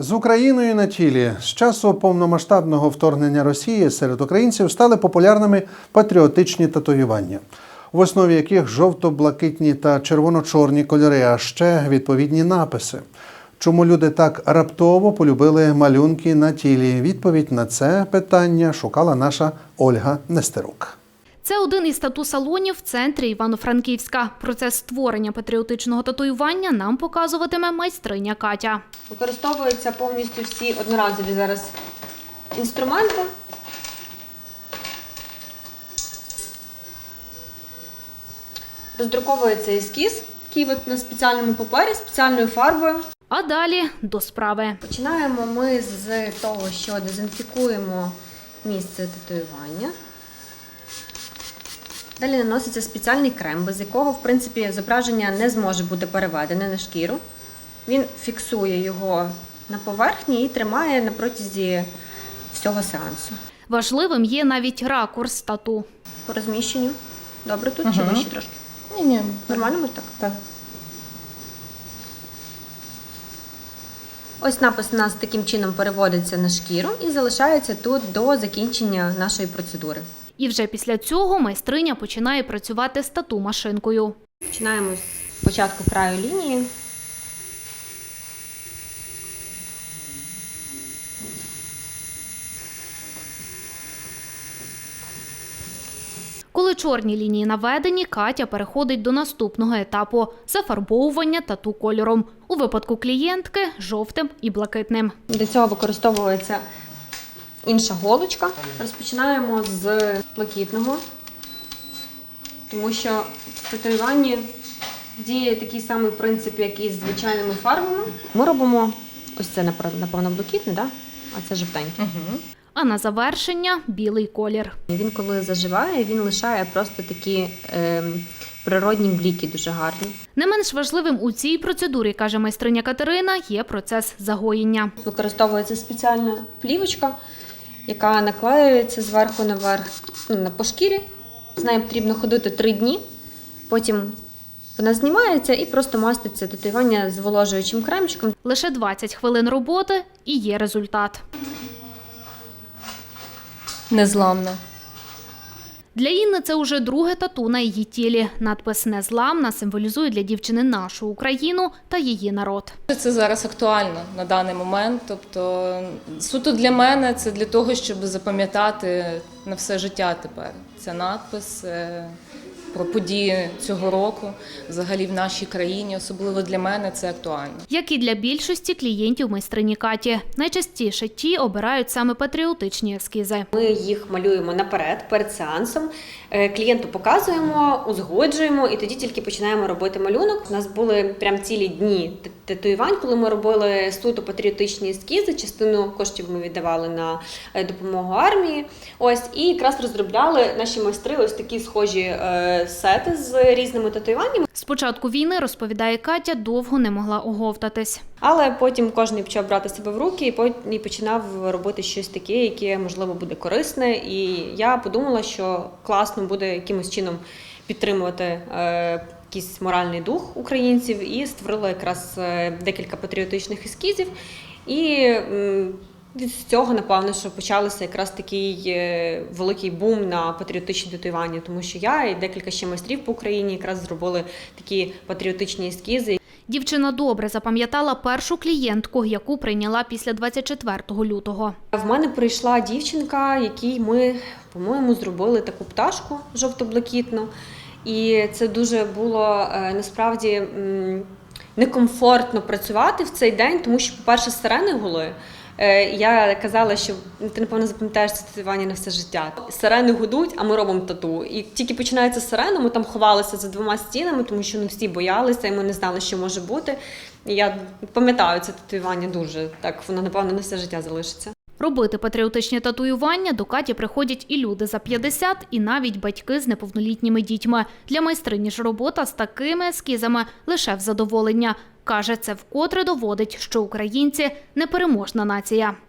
З Україною на тілі з часу повномасштабного вторгнення Росії серед українців стали популярними патріотичні татуювання, в основі яких жовто-блакитні та червоно-чорні кольори, а ще відповідні написи. Чому люди так раптово полюбили малюнки на тілі? Відповідь на це питання шукала наша Ольга Нестерук. Це один із тату-салонів в центрі Івано-Франківська. Процес створення патріотичного татуювання нам показуватиме майстриня Катя. Використовуються повністю всі одноразові зараз інструменти. Роздруковується ескіз, який на спеціальному папері, спеціальною фарбою. А далі до справи. Починаємо ми з того, що дезінфікуємо місце татуювання. Далі наноситься спеціальний крем, без якого, в принципі, зображення не зможе бути переведене на шкіру. Він фіксує його на поверхні і тримає на протязі всього сеансу. Важливим є навіть ракурс тату. По розміщенню. Добре тут чи Мгм. вище трошки? Ні, ні. Нормально ми так? Так. Ось напис у нас таким чином переводиться на шкіру і залишається тут до закінчення нашої процедури. І вже після цього майстриня починає працювати з тату-машинкою. Починаємо з початку краю лінії. Коли чорні лінії наведені, Катя переходить до наступного етапу зафарбовування тату кольором. У випадку клієнтки жовтим і блакитним. Для цього використовується інша голочка. Розпочинаємо з блакитного, тому що в татуюванні діє такий самий принцип, як і з звичайними фарбами. Ми робимо ось це, напевно, блакитне, да? а це жовтеньке. Угу. А на завершення білий колір. Він коли заживає, він лишає просто такі ем, природні бліки дуже гарні. Не менш важливим у цій процедурі, каже майстриня Катерина, є процес загоєння. Використовується спеціальна плівочка, яка наклеюється зверху наверх ну, на по шкірі. З нею потрібно ходити три дні. Потім вона знімається і просто маститься татуювання зволожуючим кремчиком. Лише 20 хвилин роботи і є результат. Незламна. Для Інни це уже друге тату на її тілі. Надпис Незламна символізує для дівчини нашу Україну та її народ. Це зараз актуально на даний момент. Тобто, суто для мене це для того, щоб запам'ятати на все життя тепер. Це надпис е, про події цього року, взагалі в нашій країні. Особливо для мене це актуально. Як і для більшості клієнтів майстрині Каті. Найчастіше ті обирають саме патріотичні ескізи. Ми їх малюємо наперед, перед сеансом. Е, Клієнту показуємо, узгоджуємо і тоді тільки починаємо робити малюнок. У нас були прям цілі дні татуювань, коли ми робили суто патріотичні ескізи. Частину коштів ми віддавали на е, допомогу армії. Ось і якраз розробляли наші майстри ось такі схожі е, сети з різними татуюваннями. З початку війни, розповідає Катя, довго не могла оговтатись. Але потім кожен почав брати себе в руки і по- починав робити щось таке, яке можливо буде корисне. І я подумала, що класно буде якимось чином підтримувати е, якийсь моральний дух українців, і створила якраз е, декілька патріотичних ескізів. І від цього, напевно, що почався якраз такий е, великий бум на патріотичні татуювання, тому що я і декілька ще майстрів по Україні якраз зробили такі патріотичні ескізи, Дівчина добре запам'ятала першу клієнтку, яку прийняла після 24 лютого. В мене прийшла дівчинка, якій ми, по-моєму, зробили таку пташку жовто-блакитну. І це дуже було е, насправді некомфортно працювати в цей день, тому що, по-перше, сирени гули. Е, Я казала, що ти напевно запам'ятаєш це татуювання на все життя. Сирени гудуть, а ми робимо тату. І тільки починається сирена, ми там ховалися за двома стінами, тому що ну всі боялися, і ми не знали, що може бути. І я пам'ятаю це татуювання дуже так. Воно напевно на все життя залишиться. Робити патріотичні татуювання до Каті приходять і люди за 50, і навіть батьки з неповнолітніми дітьми. Для майстрині ж робота з такими ескізами лише в задоволення. Каже, це вкотре доводить, що українці непереможна нація.